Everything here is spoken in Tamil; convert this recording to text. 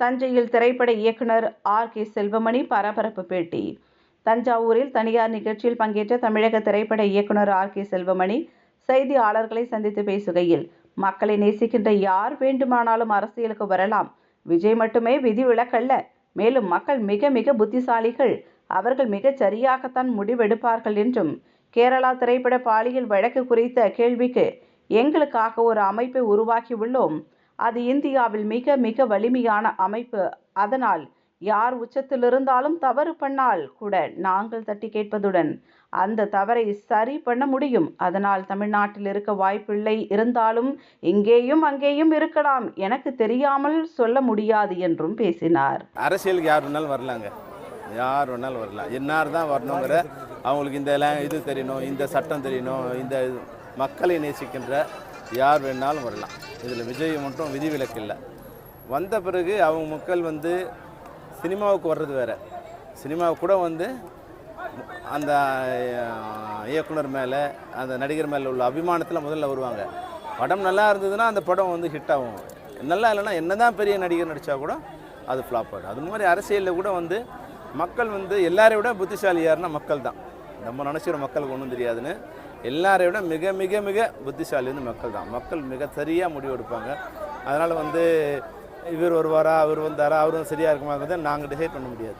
தஞ்சையில் திரைப்பட இயக்குனர் ஆர். கே. செல்வமணி பரபரப்பு பேட்டி. தஞ்சாவூரில் தனியார் நிகழ்ச்சியில் பங்கேற்ற தமிழக திரைப்பட இயக்குனர் ஆர். கே. செல்வமணி செய்தியாளர்களை சந்தித்து பேசுகையில் மக்களை நேசிக்கின்ற யார் வேண்டுமானாலும் அரசியலுக்கு வரலாம். விஜய் மட்டுமே விதிவிலக்கல்ல. மேலும் மக்கள் மிக மிக புத்திசாலிகள். அவர்கள் மிகச் சரியாகத்தான் முடிவெடுப்பார்கள் என்றும் கேரளா திரைப்பட பாலியல் வழக்கு குறித்த கேள்விக்கு எங்களுக்காக ஒரு அமைப்பை உருவாக்கியுள்ளோம். அது இந்தியாவில் மிக மிக வலிமையான அமைப்பு. அதனால் யார் உச்சத்தில் இருந்தாலும் தவறு பண்ணால் கூட நாங்கள் தட்டி கேட்பதுடன் அந்த தவறை சரி பண்ண முடியும். அதனால் தமிழ்நாட்டில் இருக்க வாய்ப்பில்லை. இருந்தாலும் இங்கேயும் அங்கேயும் இருக்கலாம். எனக்கு தெரியாமல் சொல்ல முடியாது என்றும் பேசினார். அரசியலுக்கு யார் வேணாலும் வரலாங்க. யார் வேணாலும் வரலாம். என்னார் தான் வரணுங்கிற அவங்களுக்கு இந்த இது தெரியணும் இந்த சட்டம் தெரியணும் இந்த மக்களை நேசிக்கின்ற யார் வேணாலும் வரலாம். இதில் விஜய் மட்டும் விதிவிலக்கு இல்லை வந்த பிறகு அவங்க மக்கள் வந்து சினிமாவுக்கு வர்றது வேறு. சினிமாவுக்கு கூட வந்து அந்த இயக்குனர் மேலே அந்த நடிகர் மேலே உள்ள அபிமானத்தில் முதல்ல வருவாங்க. படம் நல்லா இருந்ததுன்னா அந்த படம் வந்து ஹிட் ஆகும். நல்லா இல்லைன்னா என்னதான் பெரிய நடிகர் நடித்தா கூட அது ஃப்ளாப் ஆகிடும் அது மாதிரி அரசியலில் கூட வந்து மக்கள் வந்து எல்லாரையும் விட புத்திசாலி யாருன்னா மக்கள் தான் நம்ம நினச்சிக்கிற மக்களுக்கு ஒன்றும் தெரியாதுன்னு எல்லாரையும் விட மிக மிக மிக புத்திசாலி வந்து மக்கள் தான் மக்கள் மிக சரியாக முடிவு எடுப்பாங்க. அதனால் வந்து இவர் வருவாரா அவர் வந்தாரா அவரும் சரியாக இருக்குமாங்கிறத நாங்கள் டிசைட் பண்ண முடியாது.